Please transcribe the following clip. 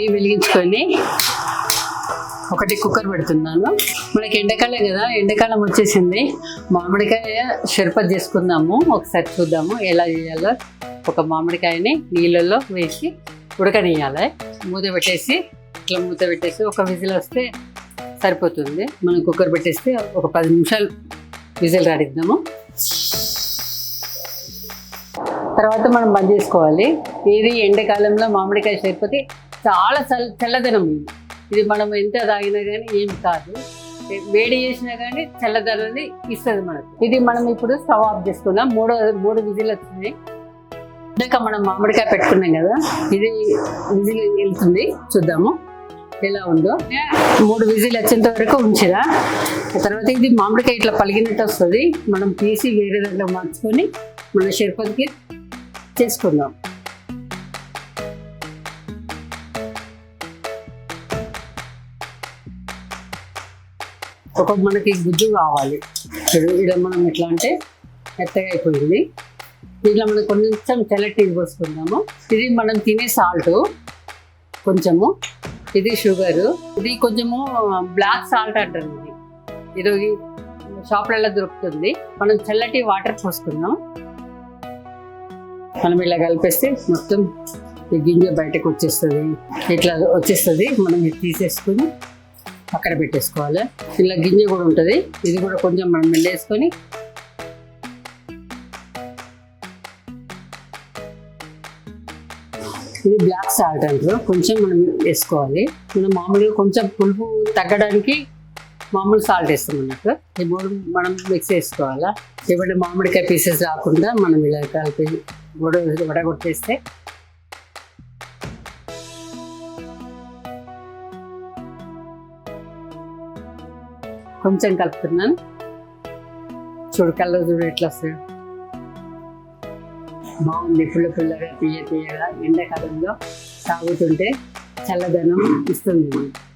ఇవి వెలిగించుకొని ఒకటి కుక్కర్ పెడుతున్నాను. మనకి ఎండాకాలం కదా ఎండాకాలం వచ్చేసింది. మామిడికాయ షర్బత్ చేసుకుందాము. ఒకసారి చూద్దాము ఎలా చేయాలో. ఒక మామిడికాయని నీళ్ళల్లో వేసి ఉడకనియాలి మూత పెట్టేసి ఇట్లా మూత పెట్టేసి ఒక విజిల్ వస్తే సరిపోతుంది. మనం కుక్కర్ పెట్టేస్తే ఒక పది నిమిషాలు విజిల్ రాడిద్దాము తర్వాత మనం బంద్ చేసుకోవాలి. ఇది ఎండాకాలంలో మామిడికాయ సరిపోతే చాలా చల్ చల్లదనం ఇది. ఇది మనం ఎంత తాగినా కానీ ఏం కాదు. వేడి చేసినా కానీ చల్లదనాన్ని ఇస్తుంది మనకు. ఇది మనం ఇప్పుడు స్టవ్ ఆఫ్ చేసుకున్నాం. మూడో మూడు విజిల్ వచ్చింది ఇందాక మనం మామిడికాయ పెట్టుకున్నాం కదా ఇది విజిల్ వెళ్తుంది. చూద్దాము. ఎలా ఉందో. మూడు విజిల్ వచ్చేంత వరకు ఉంచిరా. తర్వాత ఇది మామిడికాయ ఇట్లా పలిగినట్టు వస్తుంది. మనం తీసి వేరే దాంట్లో మార్చుకొని మన షర్పత్కి చేసుకుందాం. ఒక మనకి గుజ్జు కావాలి. ఇక్కడ మనం ఎట్లా అంటే మెత్తగా అయిపోయింది. దీంట్లో మనం కొంచెం తెల్లటి పోసుకుందాము. ఇది మనం తినే సాల్ట్ కొంచెము. ఇది షుగరు ఇది కొంచెము బ్లాక్ సాల్ట్ అంటారు ఇది. ఇది షాప్లలో దొరుకుతుంది. మనం చల్లటి వాటర్ పోసుకుందాం. మనం ఇలా కలిపేస్తే మొత్తం ఈ గింజ బయటకు వచ్చేస్తుంది. ఇట్లా వచ్చేస్తుంది. మనం తీసేసుకుని తీసేసుకొని పక్కన పెట్టేసుకోవాలి. ఇలా గింజ కూడా ఉంటుంది. ఇది కూడా కొంచెం మనం వెళ్ళేసుకొని ఇది బ్లాక్ సాల్ట్ అంటారు. కొంచెం మనం వేసుకోవాలి. మనం మామూలుగా కొంచెం పులుపు తగ్గడానికి మామూలు సాల్ట్ వేస్తాం అన్నట్టు. ఈ మూడు మనం మిక్స్ చేసుకోవాలా. ఇప్పుడు మామిడికాయ పీసెస్ రాకుండా మనం ఇలా కలిపి వడ వడగొట్టేస్తే కొంచెం కలుపుతున్నాను. చూడు కలర్ చూడు ఎట్లా వస్తుంది బాగుంది పుల్ల పుల్లగా తీయ తీయగా. ఎండాకాలంలో తాగుతుంటే చల్లదనం ఇస్తుంది. మనకి.